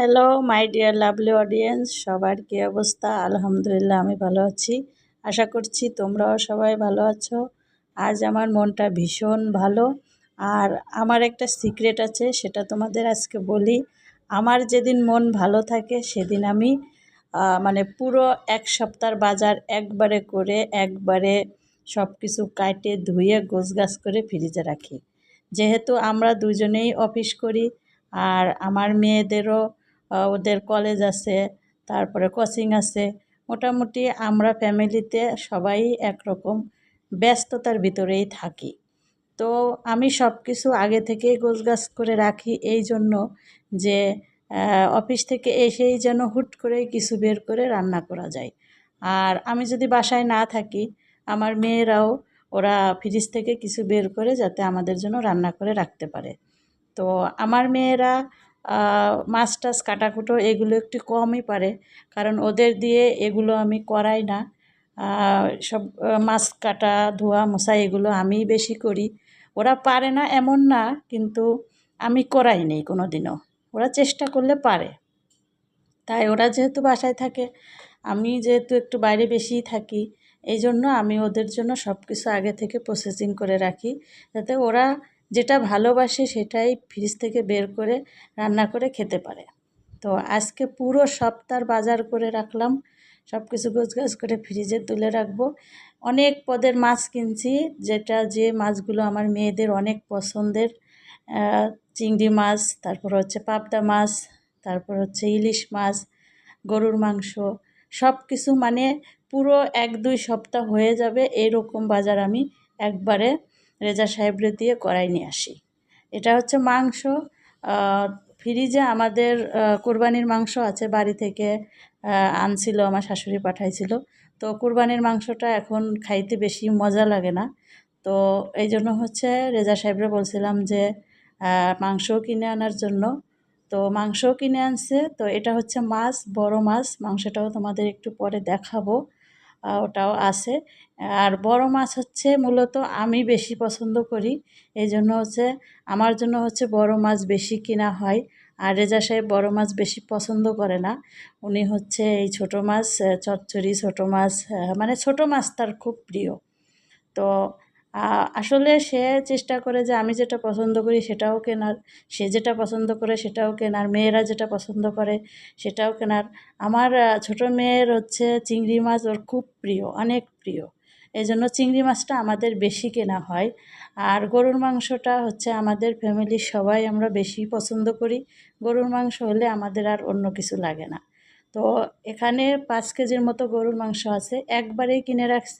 Hello my dear lovely audience সবার কী অবস্থা? আলহামদুলিল্লাহ, আমি ভালো আছি। আশা করছি তোমরাও সবাই ভালো আছো। আজ আমার মনটা ভীষণ ভালো। আর আমার একটা সিক্রেট আছে, সেটা তোমাদের আজকে বলি। আমার যেদিন মন ভালো থাকে, সেদিন আমি মানে পুরো এক সপ্তাহ বাজার একবারে করে, একবারে সব কিছু কাটে, ধুয়ে, গোছগাছ করে ফ্রিজে রাখি। যেহেতু আমরা দুজনেই অফিস করি, আর আমার মেয়েদেরও ওদের কলেজ আছে, তারপরে কোচিং আছে। মোটামুটি আমরা ফ্যামিলিতে সবাই একরকম ব্যস্ততার ভিতরেই থাকি। তো আমি সব কিছু আগে থেকেই গোছগাছ করে রাখি এই জন্য যে অফিস থেকে এসেই যেন হুট করে কিছু বের করে রান্না করা যায়। আর আমি যদি বাসায় না থাকি, আমার মেয়েরাও ওরা ফ্রিজ থেকে কিছু বের করে যাতে আমাদের জন্য রান্না করে রাখতে পারে। তো আমার মেয়েরা মাছ টাছ কাটাকুটো এগুলো একটু কমই পারে। কারণ ওদের দিয়ে এগুলো আমি করাই না। সব মাছ কাটা, ধোয়া মশা এগুলো আমিই বেশি করি। ওরা পারে না এমন না, কিন্তু আমি করাই নেই কোনো দিনও ওরা চেষ্টা করলে পারে। তাই ওরা যেহেতু বাসায় থাকে, আমি যেহেতু একটু বাইরে বেশিই থাকি, এই জন্য আমি ওদের জন্য সব কিছু আগে থেকে প্রসেসিং করে রাখি। যাতে ওরা যেটা ভালোবাসে সেটাই ফ্রিজ থেকে বের করে রান্না করে খেতে পারে। তো আজকে পুরো সপ্তাহ বাজার করে রাখলাম। সব কিছু গোছগাছ করে ফ্রিজে তুলে রাখব। অনেক পদের মাছ কিনছি, যেটা যে মাছগুলো আমার মেয়েদের অনেক পছন্দের। চিংড়ি মাছ, তারপর হচ্ছে পাবদা মাছ, তারপর হচ্ছে ইলিশ মাছ, গরুর মাংস সব কিছু মানে পুরো এক দুই সপ্তাহ হয়ে যাবে এরকম বাজার আমি একবারে রেজা সাহেবরে দিয়ে করাই নিয়ে আসি। এটা হচ্ছে মাংস। ফ্রিজে আমাদের কোরবানির মাংস আছে বাড়ি থেকে আনছিল, আমার শাশুড়ি পাঠাইছিল। তো কোরবানির মাংসটা এখন খাইতে বেশি মজা লাগে না। তো এই জন্য হচ্ছে রেজা সাহেবরা বলছিলাম যে মাংস কিনে আনার জন্য। তো মাংসও কিনে আনছে। তো এটা হচ্ছে মাছ, বড় মাছ। মাংসটাও তোমাদের একটু পরে দেখাবো। ওটাও আছে। আর বড় মাছ হচ্ছে মূলত আমি বেশি পছন্দ করি। এই জন্য হচ্ছে, আমার জন্য হচ্ছে বড় মাছ বেশি কিনা হয়। আর রেজা সাহেব বড় মাছ বেশি পছন্দ করে না। উনি হচ্ছে এই ছোট মাছ চচ্চড়ি ছোট মাছ মানে ছোট মাছ তার খুব প্রিয়। তো আসলে সে চেষ্টা করে যে আমি যেটা পছন্দ করি সেটাও কেনার, সে যেটা পছন্দ করে সেটাও কেনার, মেয়েরা যেটা পছন্দ করে সেটাও কেনার। আমার ছোট মেয়ের হচ্ছে চিংড়ি মাছ ওর খুব প্রিয়, অনেক প্রিয়। এই জন্য চিংড়ি মাছটা আমাদের বেশি কেনা হয়। আর গরুর মাংসটা হচ্ছে আমাদের ফ্যামিলির সবাই আমরা বেশি পছন্দ করি। গরুর মাংস হলে আমাদের আর অন্য কিছু লাগে না। তো এখানে পাঁচ কেজির মতো গরুর মাংস আছে, একবারেই কিনে রাখছি।